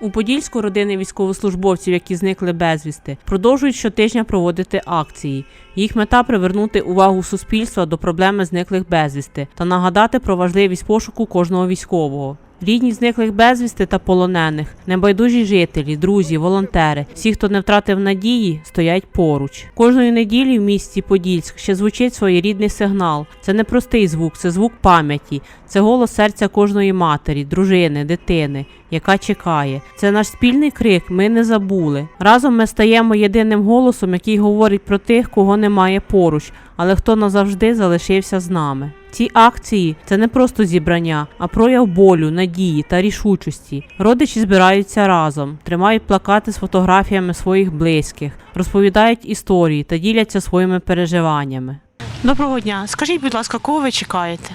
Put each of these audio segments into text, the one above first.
У Подільську родини військовослужбовців, які зникли безвісти, продовжують щотижня проводити акції. Їх мета привернути увагу суспільства до проблеми зниклих безвісти та нагадати про важливість пошуку кожного військового. Рідні зниклих безвісти та полонених, небайдужі жителі, друзі, волонтери, всі, хто не втратив надії, стоять поруч. Кожної неділі в місті Подільськ ще звучить своєрідний сигнал. Це не простий звук, це звук пам'яті, це голос серця кожної матері, дружини, дитини, яка чекає. Це наш спільний крик. Ми не забули. Разом ми стаємо єдиним голосом, який говорить про тих, кого немає поруч, але хто назавжди залишився з нами. Ці акції це не просто зібрання, а прояв болю, надії та рішучості. Родичі збираються разом, тримають плакати з фотографіями своїх близьких, розповідають історії та діляться своїми переживаннями. Доброго дня. Скажіть, будь ласка, кого ви чекаєте?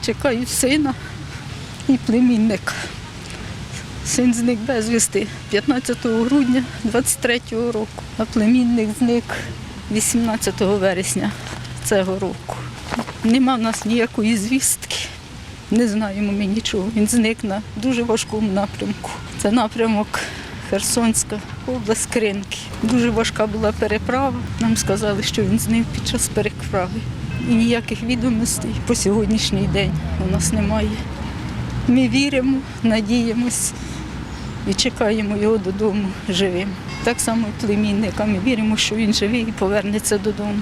Чекаю сина і племінника. Син зник безвісти 15 грудня 23-го року, а племінник зник 18 вересня цього року. Нема в нас ніякої звістки. Не знаємо ми нічого. Він зник на дуже важкому напрямку. Це напрямок Херсонська область Кринки. Дуже важка була переправа. Нам сказали, що він зник під час переправи. І ніяких відомостей по сьогоднішній день у нас немає. Ми віримо, надіємось і чекаємо його додому живим. Так само і племінника. Ми віримо, що він живий і повернеться додому.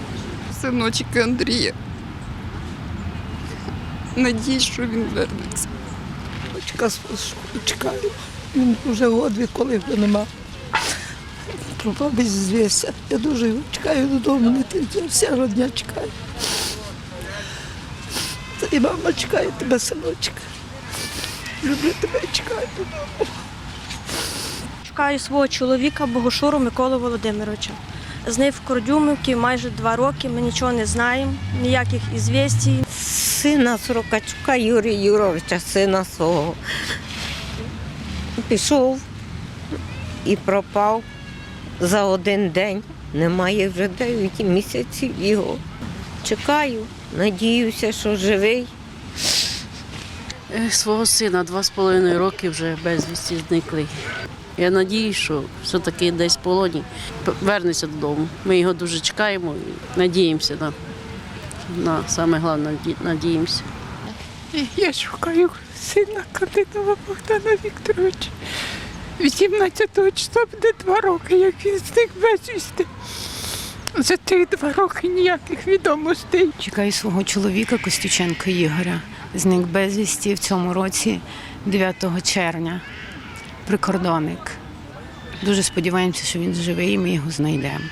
синочок Андрія. Надіюсь, що він вернеться. Чекаю. Він вже год відколи вже нема. Пропав без зв'язку. Я дуже його чекаю додому, не тільки, я вся родня чекає. І мама чекає тебе, синочка. Люблю тебе, чекаю додому. Шукаю свого чоловіка Богошуру Миколу Володимировича. З ним в Кордюмівці майже два роки. Ми нічого не знаємо, ніяких ізвістій. сина Сорокачука Юрія Юровича, сина свого. Пішов і пропав за один день. Немає вже 9 місяців його. Чекаю, надіюся, що живий. Е, Свого сина два з половиною роки вже безвісті зниклий. Я надіюсь, що все-таки десь в полоні вернеться додому. Ми його дуже чекаємо і надіємося на, на саме головне надіємося. Я шукаю сина Кандидова Богдана Вікторовича. 18 числа буде два роки, як він зник безвісти. За тих два роки ніяких відомостей. Чекаю свого чоловіка Костюченка Ігоря. Зник безвісті в цьому році 9 червня. Прикордонник. Дуже сподіваємося, що він живий і ми його знайдемо.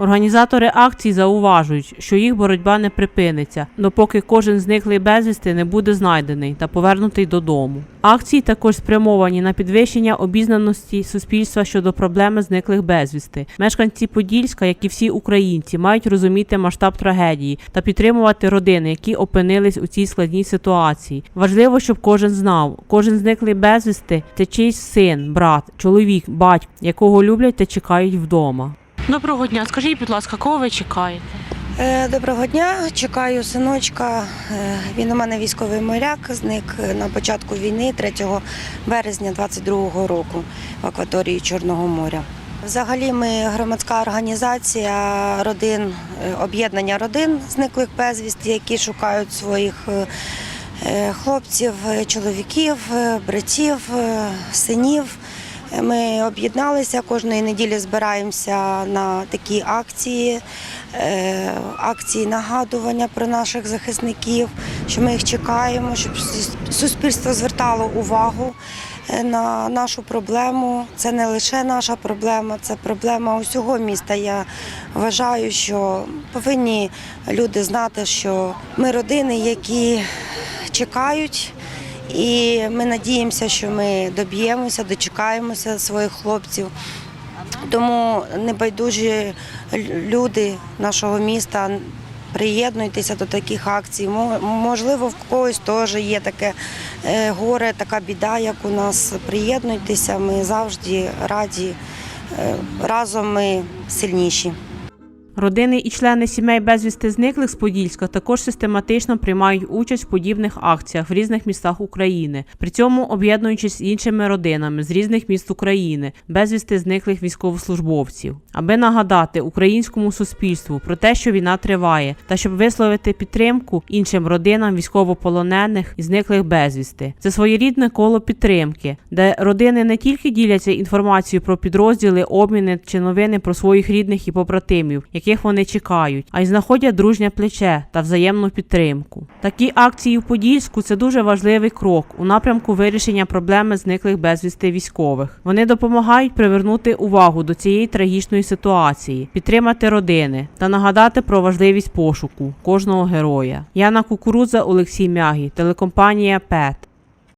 Організатори акцій зауважують, що їх боротьба не припиниться, допоки кожен зниклий безвісти не буде знайдений та повернутий додому. Акції також спрямовані на підвищення обізнаності суспільства щодо проблеми зниклих безвісти. Мешканці Подільська, як і всі українці, мають розуміти масштаб трагедії та підтримувати родини, які опинились у цій складній ситуації. Важливо, щоб кожен знав, кожен зниклий безвісти це чийсь син, брат, чоловік, батько, якого люблять та чекають вдома. Доброго дня. Скажіть, будь ласка, кого ви чекаєте? Е, Доброго дня, чекаю синочка. Е, Він у мене військовий моряк, зник на початку війни 3 березня 22-го року в акваторії Чорного моря. Взагалі, ми громадська організація родин, е, об'єднання родин зниклих безвісті, які шукають своїх хлопців, чоловіків, братів, синів. Ми об'єдналися кожної неділі збираємося на такі акції, е, акції нагадування про наших захисників, що ми їх чекаємо, щоб суспільство звертало увагу е, на нашу проблему. Це не лише наша проблема, це проблема усього міста. Я вважаю, що повинні люди знати, що ми родини, які чекають. І ми надіємося, що ми доб'ємося, дочекаємося своїх хлопців. Тому небайдужі люди нашого міста приєднуйтеся до таких акцій. Можливо, в когось теж є таке е, горе, така біда, як у нас. Приєднуйтеся, ми завжди раді. Е, Разом ми сильніші. Родини і члени сімей безвісти зниклих з Подільська також систематично приймають участь в подібних акціях в різних містах України, при цьому об'єднуючись з іншими родинами з різних міст України, безвісти зниклих військовослужбовців, аби нагадати українському суспільству про те, що війна триває, та щоб висловити підтримку іншим родинам військовополонених і зниклих безвісти. Це своєрідне коло підтримки, де родини не тільки діляться інформацією про підрозділи, обміни чи новини про своїх рідних і побратимів, яких вони чекають, а й знаходять дружнє плече та взаємну підтримку. Такі акції в Подільську це дуже важливий крок у напрямку вирішення проблеми зниклих безвісти військових. Вони допомагають привернути увагу до цієї трагічної ситуації, підтримати родини та нагадати про важливість пошуку кожного героя. Яна Кукурудза, Олексій Мягі, телекомпанія ПЕТ.